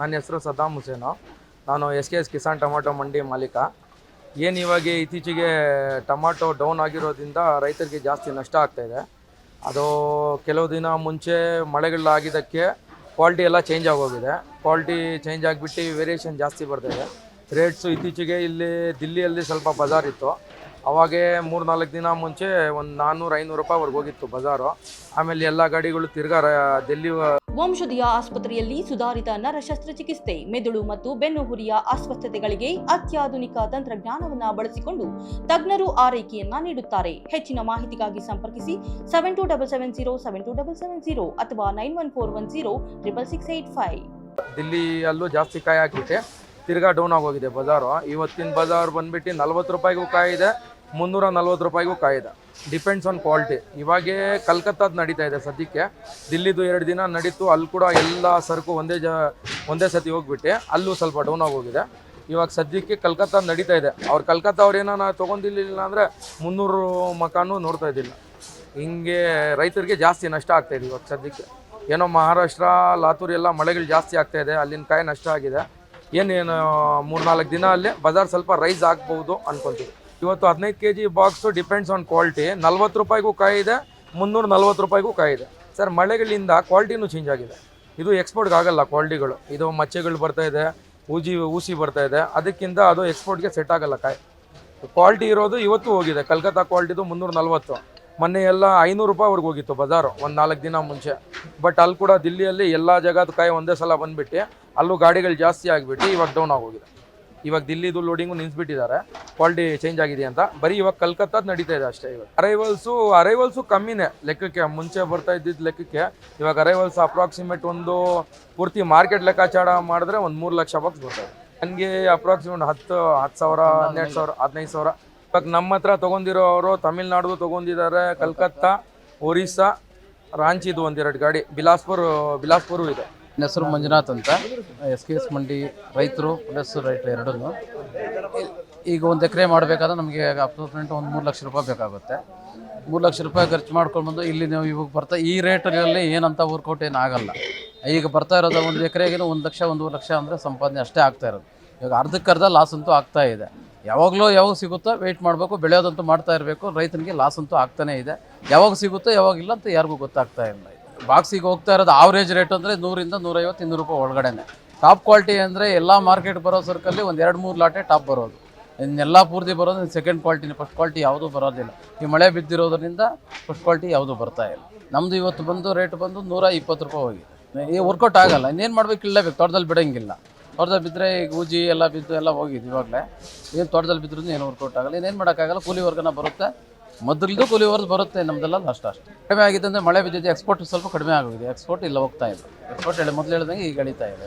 ನನ್ನ ಹೆಸರು ಸದ್ದಾಮ್ ಹುಸೇನು. ನಾನು S K S Kisan tomato ಮಂಡಿ ಮಾಲೀಕ. ಏನು ಇವಾಗ ಇತ್ತೀಚೆಗೆ ಟೊಮಾಟೊ ಡೌನ್ ಆಗಿರೋದ್ರಿಂದ ರೈತರಿಗೆ ಜಾಸ್ತಿ ನಷ್ಟ ಆಗ್ತಾಯಿದೆ ಅದು ಕೆಲವು ದಿನ ಮುಂಚೆ ಮಳೆಗಳಾಗಿದ್ದಕ್ಕೆ ಕ್ವಾಲಿಟಿ ಎಲ್ಲ ಚೇಂಜ್ ಆಗೋಗಿದೆ. ಕ್ವಾಲಿಟಿ ಚೇಂಜ್ ಆಗಿಬಿಟ್ಟು ವೇರಿಯೇಷನ್ ಜಾಸ್ತಿ ಬರ್ತಾಯಿದೆ ರೇಟ್ಸು ಇತ್ತೀಚೆಗೆ ಇಲ್ಲಿ ದಿಲ್ಲಿಯಲ್ಲಿ ಸ್ವಲ್ಪ ಬಜಾರ್ ಇತ್ತು. ಅವಾಗೇ ಮೂರು ನಾಲ್ಕು ದಿನ ಮುಂಚೆ ಒಂದು ನಾನ್ನೂರು ಐನೂರು ರೂಪಾಯಿವರೆಗೆ ಹೋಗಿತ್ತು ಬಜಾರು. ಆಮೇಲೆ ಎಲ್ಲ ಗಾಡಿಗಳು ತಿರ್ಗಾ ದಿಲ್ಲಿ ವಂಶದಿಯ ಆಸ್ಪತ್ರೆಯಲ್ಲಿ ಸುಧಾರಿತ ನರ ಶಸ್ತ್ರಚಿಕಿತ್ಸೆ ಮೆದುಳು ಮತ್ತು ಬೆನ್ನುಹುರಿಯ ಅಸ್ವಸ್ಥತೆಗಳಿಗೆ ಅತ್ಯಾಧುನಿಕ ತಂತ್ರಜ್ಞಾನವನ್ನ ಬಳಸಿಕೊಂಡು ತಜ್ಞರು ಆರೈಕೆಯನ್ನ ನೀಡುತ್ತಾರೆ. ಹೆಚ್ಚಿನ ಮಾಹಿತಿಗಾಗಿ ಸಂಪರ್ಕಿಸಿ seven two double seven zero seven two double seven zero ಅಥವಾ nine one four one zero triple six eight five ದಿಲ್ಲಿಯಲ್ಲೂ ಜಾಸ್ತಿ ಕಾಯಿ ಹಾಕ್ಬಿಟ್ಟು ತಿರ್ಗಾ ಡೌನ್ ಆಗೋಗಿದೆ ಬಜಾರು. ಇವತ್ತಿನ ಬಜಾರ್ ಬಂದ್ಬಿಟ್ಟು ನಲ್ವತ್ತು ರೂಪಾಯಿಗೂ ಕಾಯಿ ಇದೆ. ಮುನ್ನೂರ ನಲ್ವತ್ತು ರೂಪಾಯಿಗೂ ಕಾಯ್ದೆ. ಡಿಪೆಂಡ್ಸ್ ಆನ್ ಕ್ವಾಲಿಟಿ ಇವಾಗೇ ಕಲ್ಕತ್ತಾದ ನಡೀತಾ ಇದೆ ಸದ್ಯಕ್ಕೆ. ದಿಲ್ಲಿದು ಎರಡು ದಿನ ನಡೀತು, ಅಲ್ಲಿ ಕೂಡ ಎಲ್ಲ ಸರಕು ಒಂದೇ ಜ, ಒಂದೇ ಸತಿ ಹೋಗ್ಬಿಟ್ಟು, ಅಲ್ಲೂ ಸ್ವಲ್ಪ ಡೌನ್ ಆಗೋಗಿದೆ. ಇವಾಗ ಸದ್ಯಕ್ಕೆ ಕಲ್ಕತ್ತಾ ನಡೀತಾ ಇದೆ. ಅವ್ರು ಕಲ್ಕತ್ತಾ ಅವ್ರು ಏನೋ ನಾ ತೊಗೊಂಡಿಲ್ಲ ಅಂದರೆ ಮುನ್ನೂರು ಮಕಾನು ನೋಡ್ತಾ ಇದ್ದಿಲ್ಲ. ಹಿಂಗೆ ರೈತರಿಗೆ ಜಾಸ್ತಿ ನಷ್ಟ ಆಗ್ತಾ ಇದೆ ಇವಾಗ ಸದ್ಯಕ್ಕೆ. ಏನೋ ಮಹಾರಾಷ್ಟ್ರ, ಲಾತೂರ್ ಎಲ್ಲ ಮಳೆಗಳು ಜಾಸ್ತಿ ಆಗ್ತಾ ಇದೆ, ಅಲ್ಲಿನ ಕಾಯಿ ನಷ್ಟ ಆಗಿದೆ. ಏನೇನು ಮೂರ್ನಾಲ್ಕು ದಿನ ಅಲ್ಲಿ ಬಜಾರ್ ಸ್ವಲ್ಪ ರೈಸ್ ಆಗ್ಬೋದು ಅನ್ಕೊಂತೀವಿ. ಇವತ್ತು ಹದಿನೈದು K G box depends on quality ನಲ್ವತ್ತು ರೂಪಾಯಿಗೂ ಕಾಯಿ ಇದೆ, ಮುನ್ನೂರ ನಲ್ವತ್ತು ರೂಪಾಯಿಗೂ ಕಾಯಿ ಇದೆ. ಸರ್, ಮಳೆಗಳಿಂದ ಕ್ವಾಲಿಟಿನೂ ಚೇಂಜ್ ಆಗಿದೆ. ಇದು ಎಕ್ಸ್ಪೋರ್ಟ್ಗೆ ಆಗಲ್ಲ ಕ್ವಾಲಿಟಿಗಳು ಇದು ಮಚ್ಚೆಗಳು ಬರ್ತಾ ಇದೆ, ಊಜಿ, ಊಸಿ ಬರ್ತಾ ಇದೆ. ಅದಕ್ಕಿಂತ ಅದು ಎಕ್ಸ್ಪೋರ್ಟ್ಗೆ ಸೆಟ್ ಆಗಲ್ಲ ಕಾಯಿ. ಕ್ವಾಲಿಟಿ ಇರೋದು ಇವತ್ತು ಹೋಗಿದೆ. ಕಲ್ಕತ್ತಾ ಕ್ವಾಲಿಟಿದು ಮುನ್ನೂರ ನಲ್ವತ್ತು. ಮೊನ್ನೆ ಎಲ್ಲ ಐನೂರು ರೂಪಾಯಿವರೆಗೆ ಹೋಗಿತ್ತು ಬಜಾರು, ಒಂದು ನಾಲ್ಕು ದಿನ ಮುಂಚೆ. ಬಟ್ ಅಲ್ಲಿ ಕೂಡ ದಿಲ್ಲಿಯಲ್ಲಿ ಎಲ್ಲ ಜಾಗದ ಕಾಯಿ ಒಂದೇ ಸಲ ಬಂದುಬಿಟ್ಟು, ಅಲ್ಲೂ ಗಾಡಿಗಳು ಜಾಸ್ತಿ ಆಗಿಬಿಟ್ಟು ಇವಾಗ ಡೌನ್ ಆಗೋಗಿದೆ ಇವಾಗ ದಿಲ್ಲಿದು ಲೋಡಿಂಗು ನಿಲ್ಸ್ಬಿಟ್ಟಿದ್ದಾರೆ. ಕ್ವಾಲಿಟಿ ಚೇಂಜ್ ಆಗಿದೆ ಅಂತ. ಬರೀ ಇವಾಗ ಕಲ್ಕತ್ತಾದ ನಡೀತಾ ಇದೆ ಅಷ್ಟೇ ಇವಾಗ. ಅರೈವಲ್ಸು ಅರೈವಲ್ಸು ಕಮ್ಮಿನೇ ಲೆಕ್ಕಕ್ಕೆ. ಮುಂಚೆ ಬರ್ತಾ ಇದ್ದಿದ್ದ ಲೆಕ್ಕಕ್ಕೆ. ಇವಾಗ ಅರೈವಲ್ಸ್ ಅಪ್ರಾಕ್ಸಿಮೇಟ್ ಒಂದು ಪೂರ್ತಿ ಮಾರ್ಕೆಟ್ ಲೆಕ್ಕಾಚಾರ ಮಾಡಿದ್ರೆ ಒಂದು ಮೂರು ಲಕ್ಷ ಬಾಕ್ಸ್ ಬರ್ತದೆ ನನಗೆ ಅಪ್ರಾಕ್ಸಿಮೇಟ್ ಹತ್ತು ಹತ್ತು ಸಾವಿರ, ಹನ್ನೆರಡು ಸಾವಿರ, ಹದಿನೈದು ಸಾವಿರ. ಇವಾಗ ನಮ್ಮ ಹತ್ರ ತೊಗೊಂಡಿರೋರು ತಮಿಳ್ನಾಡು ತೊಗೊಂಡಿದ್ದಾರೆ, ಕಲ್ಕತ್ತಾ, ಒರಿಸ್ಸಾ, ರಾಂಚಿದು ಒಂದೆರಡು ಗಾಡಿ. ಬಿಲಾಸ್ಪುರ್, ಬಿಲಾಸ್ಪುರು ಇದೆ. ನನ್ನ ಹೆಸರು ಮಂಜುನಾಥ್ ಅಂತ. ಎಸ್ ಕೆ ಎಸ್ ಮಂಡಿ ರೈತರು ಪ್ಲಸ್ ರೈತರು ಎರಡೂ ಈಗ ಒಂದು ಎಕರೆ ಮಾಡಬೇಕಾದ್ರೆ ನಮಗೆ ಅಪ್ರಾಕ್ಸಿಮೇಟ್ ಒಂದು ಮೂರು ಲಕ್ಷ ರೂಪಾಯಿ ಬೇಕಾಗುತ್ತೆ. ಮೂರು ಲಕ್ಷ ರೂಪಾಯಿ ಖರ್ಚು ಮಾಡ್ಕೊಂಡು ಬಂದು ಇಲ್ಲಿ ನೀವು ಇವಾಗ ಬರ್ತಾ ಈ ರೇಟಲ್ಲಿ ಏನಂತ ವರ್ಕೌಟ್ ಏನು ಆಗಲ್ಲ. ಈಗ ಬರ್ತಾ ಇರೋದು ಒಂದು ಎಕರೆಗೆ ಒಂದು ಲಕ್ಷ, ಒಂದೂವರೆ ಲಕ್ಷ ಅಂದರೆ ಸಂಪಾದನೆ ಅಷ್ಟೇ ಆಗ್ತಾ ಇರೋದು. ಇವಾಗ ಅರ್ಧಕ್ಕರ್ಧ ಲಾಸ್ ಅಂತೂ ಆಗ್ತಾ ಇದೆ. ಯಾವಾಗಲೂ ಯಾವಾಗ ಸಿಗುತ್ತೋ ವೆಯ್ಟ್ ಮಾಡಬೇಕು, ಬೆಳೆಯೋದಂತೂ ಮಾಡ್ತಾ ಇರಬೇಕು, ರೈತನಿಗೆ ಲಾಸ್ ಅಂತೂ ಆಗ್ತಾನೇ ಇದೆ. ಯಾವಾಗ ಸಿಗುತ್ತೋ ಯಾವಾಗಿಲ್ಲ ಅಂತ ಯಾರಿಗೂ ಗೊತ್ತಾಗ್ತಾ ಇಲ್ಲ. ಬಾಕ್ಸಿಗೆ ಹೋಗ್ತಾ ಇರೋದು ಆವ್ರೇಜ್ ರೇಟ್ ಅಂದರೆ ನೂರಿಂದ ನೂರೈವತ್ತು, ಇನ್ನೂರು ರೂಪಾಯಿ ಒಳಗಡೆನೆ. ಟಾಪ್ ಕ್ವಾಲಿಟಿ ಅಂದರೆ ಎಲ್ಲ ಮಾರ್ಕೆಟ್ ಬರೋ ಸರ್ಕಲ್ಲಿ ಒಂದು ಎರಡು, ಮೂರು ಲಾಟೆ ಟಾಪ್ ಬರೋದು. ಇನ್ನೆಲ್ಲ ಪೂರ್ತಿ ಬರೋದು ಸೆಕೆಂಡ್ ಕ್ವಾಲಿಟಿನ ಫಸ್ಟ್ ಕ್ವಾಲಿಟಿ ಯಾವುದೂ ಬರೋದಿಲ್ಲ. ಈ ಮಳೆ ಬಿದ್ದಿರೋದ್ರಿಂದ ಫಸ್ಟ್ ಕ್ವಾಲಿಟಿ ಯಾವುದೂ ಬರ್ತಾ ಇಲ್ಲ. ನಮ್ಮದು ಇವತ್ತು ಬಂದು ರೇಟ್ ಬಂದು ನೂರ ಇಪ್ಪತ್ತು ರೂಪಾಯಿ ಹೋಗಿ ಈ ವರ್ಕೌಟ್ ಆಗಲ್ಲ. ಇನ್ನೇನು ಮಾಡಬೇಕು? ಇಲ್ಲಬೇಕು ತೋಟದಲ್ಲಿ ಬಿಡೋಂಗಿಲ್ಲ. ತೋಟದಲ್ಲಿ ಬಿದ್ದರೆ ಈಗ ಊಜಿ ಎಲ್ಲ ಬಿದ್ದು ಎಲ್ಲ ಹೋಗಿದ್ದು ಇವಾಗಲೇ. ಏನು ತೋಟದಲ್ಲಿ ಬಿದ್ದರೂ ಏನು ವರ್ಕೌಟ್ ಆಗಲ್ಲ. ಇನ್ನೇನು ಮಾಡೋಕ್ಕಾಗಲ್ಲ? ಕೂಲಿ ವರ್ಗನ ಬರುತ್ತೆ. ಮೊದಲಿದ್ದು ಕೂಲಿ ವರ್ಗ ಬರುತ್ತೆ ನಮ್ಮದೆಲ್ಲ ಅಷ್ಟು ಅಷ್ಟು. ಕಡಿಮೆ ಆಗಿದೆ ಅಂದರೆ ಮಳೆ ಬಿದ್ದಿದೆ ಎಕ್ಸ್ಪೋರ್ಟ್ ಸ್ವಲ್ಪ ಕಡಿಮೆ ಆಗೋಗಿದೆ. ಎಕ್ಸ್ಪೋರ್ಟ್ ಇಲ್ಲ, ಹೋಗ್ತಾ ಇಲ್ಲ. ಎಕ್ಸ್ಪೋರ್ಟ್ ಹೇಳಿ, ಮೊದಲು ಹೇಳ್ದಂಗೆ ಈಗ ಗಳಿತಾ ಇದೆ.